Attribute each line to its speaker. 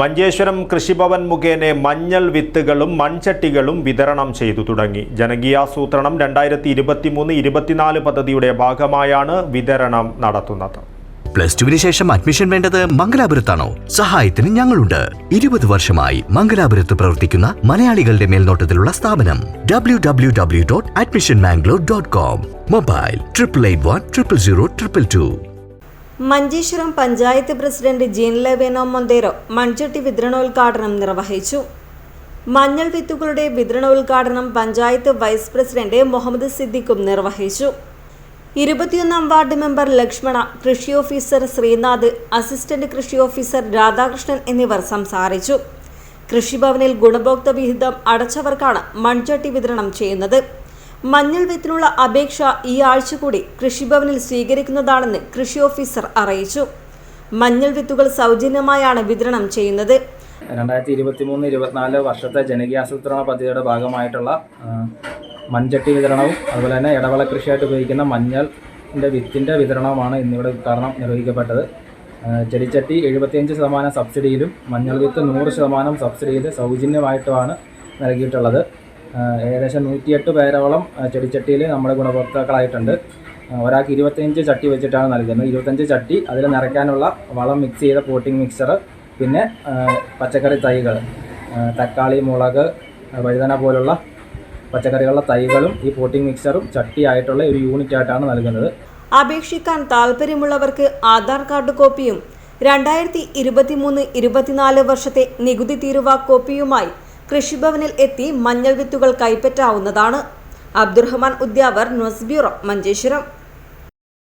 Speaker 1: മഞ്ചേശ്വരം കൃഷിഭവൻ മുഖേന മഞ്ഞൾ വിത്തുകളും മൺചട്ടികളും വിതരണം ചെയ്തു തുടങ്ങി. ജനകീയാസൂത്രണം രണ്ടായിരത്തി ഇരുപത്തി മൂന്ന് ഇരുപത്തിനാല് പദ്ധതിയുടെ ഭാഗമായാണ് വിതരണം നടത്തുന്നത്.
Speaker 2: പ്ലസ് ടുവിന് ശേഷം അഡ്മിഷൻ വേണ്ടത് മംഗലാപുരത്താണോ? സഹായത്തിന് ഞങ്ങളുണ്ട്. ഇരുപത് വർഷമായി മംഗലാപുരത്ത് പ്രവർത്തിക്കുന്ന മലയാളികളുടെ മേൽനോട്ടത്തിലുള്ള സ്ഥാപനം W W W dot admission Mangalore dot com mobile triple eight one triple zero triple two
Speaker 3: Manjeshwaram panchayat president Jean Lavino Monteiro മൺചട്ടി വിതരണോദ്ഘാടനം നിർവഹിച്ചു. മഞ്ഞൾ വിത്തുകളുടെ വിതരണോദ്ഘാടനം പഞ്ചായത്ത് വൈസ് പ്രസിഡന്റ് മുഹമ്മദ് സിദ്ദിഖും നിർവഹിച്ചു. ഇരുപത്തിയൊന്നാം വാർഡ് മെമ്പർ ലക്ഷ്മണ കൃഷി ഓഫീസർ ശ്രീനാഥ് അസിസ്റ്റന്റ് കൃഷി ഓഫീസർ രാധാകൃഷ്ണൻ എന്നിവർ സംസാരിച്ചു. കൃഷിഭവനിൽ ഗുണഭോക്തൃ വിഹിതം അടച്ചവർക്കാണ് മൺചട്ടി വിതരണം ചെയ്യുന്നത്. മഞ്ഞൾ വിത്തിനുള്ള അപേക്ഷ ഈ ആഴ്ച കൂടി കൃഷിഭവനിൽ സ്വീകരിക്കുന്നതാണെന്ന് കൃഷി ഓഫീസർ അറിയിച്ചു. മഞ്ഞൾ വിത്തുകൾ സൗജന്യമായാണ് വിതരണം ചെയ്യുന്നത്.
Speaker 4: രണ്ടായിരത്തി ഇരുപത്തി മൂന്ന് ഇരുപത്തിനാല് വർഷത്തെ ജനകീയാസൂത്രണ പദ്ധതിയുടെ ഭാഗമായിട്ടുള്ള മൺചട്ടി വിതരണവും അതുപോലെ തന്നെ ഇടവള കൃഷിയായിട്ട് ഉപയോഗിക്കുന്ന മഞ്ഞളിന്റെ വിത്തിന്റെ വിതരണവുമാണ് ഇന്നിവിടെ ഉദ്ഘാടനം നിർവഹിക്കപ്പെട്ടത്. ചെടിച്ചട്ടി എഴുപത്തിയഞ്ച് ശതമാനം സബ്സിഡിയിലും മഞ്ഞൾ വിത്ത് നൂറ് ശതമാനം സബ്സിഡിയിൽ സൗജന്യമായിട്ടുമാണ് നൽകിയിട്ടുള്ളത്. ഏകദേശം നൂറ്റിയെട്ട് പേരോളം ചെടിച്ചട്ടിയിൽ നമ്മുടെ ഗുണഭോക്താക്കളായിട്ടുണ്ട്. ഒരാൾക്ക് ഇരുപത്തഞ്ച് ചട്ടി വെച്ചിട്ടാണ് നൽകുന്നത്. ഇരുപത്തഞ്ച് ചട്ടി അതിൽ നിറയ്ക്കാനുള്ള വളം മിക്സ് ചെയ്ത പോട്ടിംഗ് മിക്സർ പിന്നെ പച്ചക്കറി തൈകൾ തക്കാളി മുളക് വഴുതന പോലുള്ള പച്ചക്കറികളുടെ തൈകളും ഈ പോട്ടിംഗ് മിക്സറും ചട്ടിയായിട്ടുള്ള ഒരു യൂണിറ്റ് ആയിട്ടാണ് നൽകുന്നത്.
Speaker 3: അപേക്ഷിക്കാൻ താല്പര്യമുള്ളവർക്ക് ആധാർ കാർഡ് കോപ്പിയും രണ്ടായിരത്തി ഇരുപത്തിമൂന്ന് ഇരുപത്തിനാല് വർഷത്തെ നികുതി തീരുവ കോപ്പിയുമായി കൃഷിഭവനിൽ എത്തി മഞ്ഞൾ വിത്തുകൾ കൈപ്പറ്റാവുന്നതാണ്. Abdurahman Udyavar news bureau Manjeshwaram.